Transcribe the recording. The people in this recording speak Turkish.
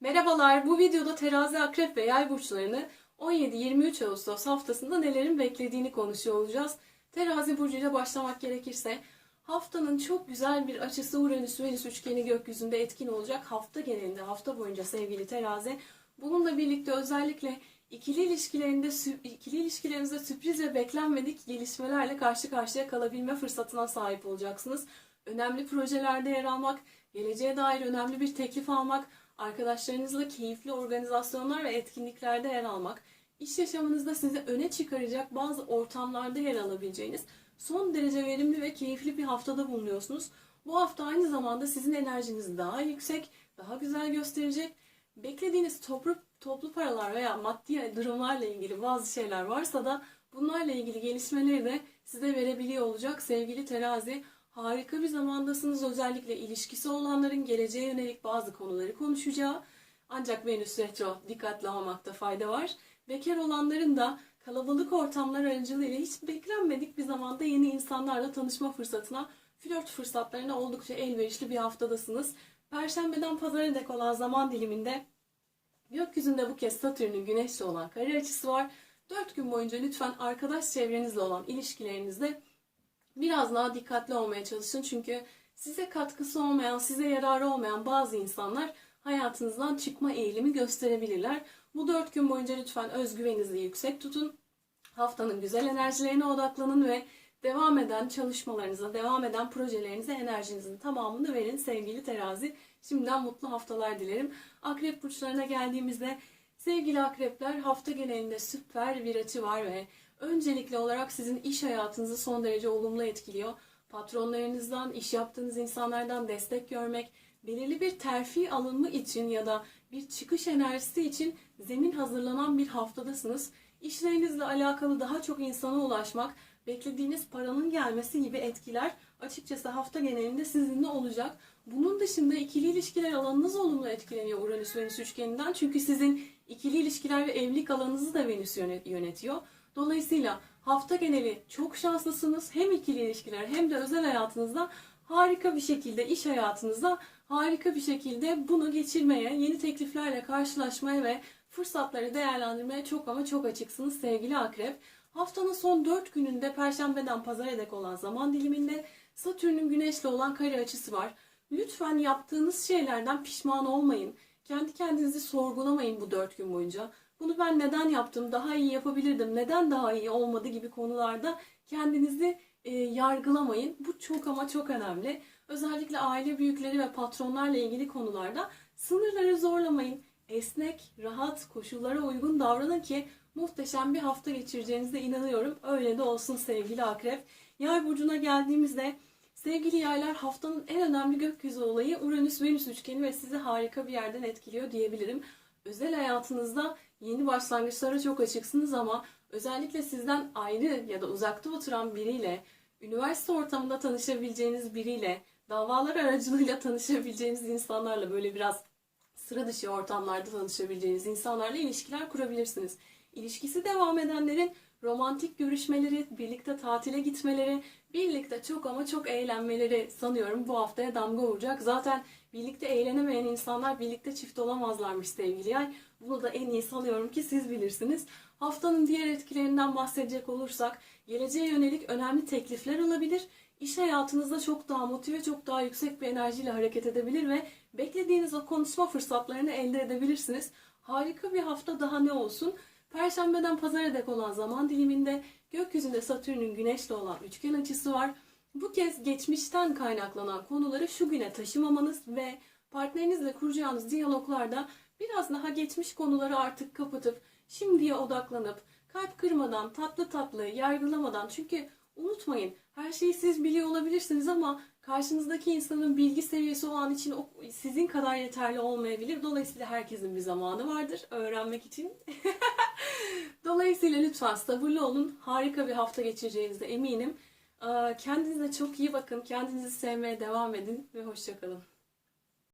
Merhabalar, bu videoda terazi, akrep ve yay burçlarını 17-23 Ağustos haftasında nelerin beklediğini konuşuyor olacağız. Terazi burcuyla başlamak gerekirse haftanın çok güzel bir açısı Uranüs-Venüs üçgeni gökyüzünde etkin olacak. Hafta genelinde, hafta boyunca sevgili terazi. Bununla birlikte özellikle ikili ilişkilerinde ikili ilişkilerinizde sürpriz ve beklenmedik gelişmelerle karşı karşıya kalabilme fırsatına sahip olacaksınız. Önemli projelerde yer almak, geleceğe dair önemli bir teklif almak, arkadaşlarınızla keyifli organizasyonlar ve etkinliklerde yer almak, iş yaşamınızda sizi öne çıkaracak bazı ortamlarda yer alabileceğiniz son derece verimli ve keyifli bir haftada bulunuyorsunuz. Bu hafta aynı zamanda sizin enerjiniz daha yüksek, daha güzel gösterecek. Beklediğiniz toplu, toplu paralar veya maddi durumlarla ilgili bazı şeyler varsa da bunlarla ilgili gelişmeleri de size verebiliyor olacak sevgili terazi. Harika bir zamandasınız. Özellikle ilişkisi olanların geleceğe yönelik bazı konuları konuşacağı. Ancak Venüs retro dikkatli olmakta fayda var. Bekar olanların da kalabalık ortamlar aracılığıyla hiç beklenmedik bir zamanda yeni insanlarla tanışma fırsatına, flört fırsatlarına oldukça elverişli bir haftadasınız. Perşembeden pazara dek olan zaman diliminde gökyüzünde bu kez Satürn'ün güneşle olan kare açısı var. 4 gün boyunca lütfen arkadaş çevrenizle olan ilişkilerinizde biraz daha dikkatli olmaya çalışın. Çünkü size katkısı olmayan, size yararı olmayan bazı insanlar hayatınızdan çıkma eğilimi gösterebilirler. Bu dört gün boyunca lütfen özgüveninizi yüksek tutun. Haftanın güzel enerjilerine odaklanın ve devam eden çalışmalarınıza, devam eden projelerinize enerjinizin tamamını verin sevgili terazi. Şimdiden mutlu haftalar dilerim. Akrep burçlarına geldiğimizde sevgili akrepler hafta genelinde süper bir açı var ve öncelikli olarak sizin iş hayatınızı son derece olumlu etkiliyor. Patronlarınızdan, iş yaptığınız insanlardan destek görmek, belirli bir terfi alımı için ya da bir çıkış enerjisi için zemin hazırlanan bir haftadasınız. İşlerinizle alakalı daha çok insana ulaşmak, beklediğiniz paranın gelmesi gibi etkiler açıkçası hafta genelinde sizinle olacak. Bunun dışında ikili ilişkiler alanınız olumlu etkileniyor Uranüs-Venüs üçgeninden. Çünkü sizin ikili ilişkiler ve evlilik alanınızı da Venüs yönet- yönetiyor. Dolayısıyla hafta geneli çok şanslısınız. Hem ikili ilişkiler hem de özel hayatınızda harika bir şekilde iş hayatınızda harika bir şekilde bunu geçirmeye, yeni tekliflerle karşılaşmaya ve fırsatları değerlendirmeye çok ama çok açıksınız sevgili akrep. Haftanın son 4 gününde perşembeden pazara dek olan zaman diliminde Satürn'ün güneşle olan kare açısı var. Lütfen yaptığınız şeylerden pişman olmayın. Kendi kendinizi sorgulamayın bu 4 gün boyunca. Bunu ben neden yaptım, daha iyi yapabilirdim, neden daha iyi olmadı gibi konularda kendinizi e, yargılamayın. Bu çok ama çok önemli. Özellikle aile büyükleri ve patronlarla ilgili konularda sınırları zorlamayın. Esnek, rahat, koşullara uygun davranın ki muhteşem bir hafta geçireceğinize inanıyorum. Öyle de olsun sevgili akrep. Yay burcuna geldiğimizde sevgili yaylar haftanın en önemli gökyüzü olayı Uranüs-Venüs üçgeni ve sizi harika bir yerden etkiliyor diyebilirim. Özel hayatınızda yeni başlangıçlara çok açıksınız ama özellikle sizden ayrı ya da uzakta oturan biriyle, üniversite ortamında tanışabileceğiniz biriyle, davalar aracılığıyla tanışabileceğiniz insanlarla böyle biraz sıra dışı ortamlarda tanışabileceğiniz insanlarla ilişkiler kurabilirsiniz. İlişkisi devam edenlerin romantik görüşmeleri, birlikte tatile gitmeleri, birlikte çok ama çok eğlenmeleri sanıyorum bu haftaya damga vuracak. Zaten birlikte eğlenemeyen insanlar birlikte çift olamazlarmış sevgili yay. Bunu da en iyi sanıyorum ki siz bilirsiniz. Haftanın diğer etkilerinden bahsedecek olursak geleceğe yönelik önemli teklifler alabilir. İş hayatınızda çok daha motive, çok daha yüksek bir enerjiyle hareket edebilir ve beklediğiniz o konuşma fırsatlarını elde edebilirsiniz. Harika bir hafta daha ne olsun? Perşembeden pazara dek olan zaman diliminde gökyüzünde Satürn'ün güneşle olan üçgen açısı var. Bu kez geçmişten kaynaklanan konuları şu güne taşımamanız ve partnerinizle kuracağınız diyaloglarda biraz daha geçmiş konuları artık kapatıp şimdiye odaklanıp kalp kırmadan, tatlı tatlı, yargılamadan çünkü unutmayın her şeyi siz biliyor olabilirsiniz ama karşınızdaki insanın bilgi seviyesi o an için sizin kadar yeterli olmayabilir. Dolayısıyla herkesin bir zamanı vardır öğrenmek için. Dolayısıyla lütfen sabırlı olun. Harika bir hafta geçireceğinize eminim. Kendinize çok iyi bakın. Kendinizi sevmeye devam edin ve hoşçakalın.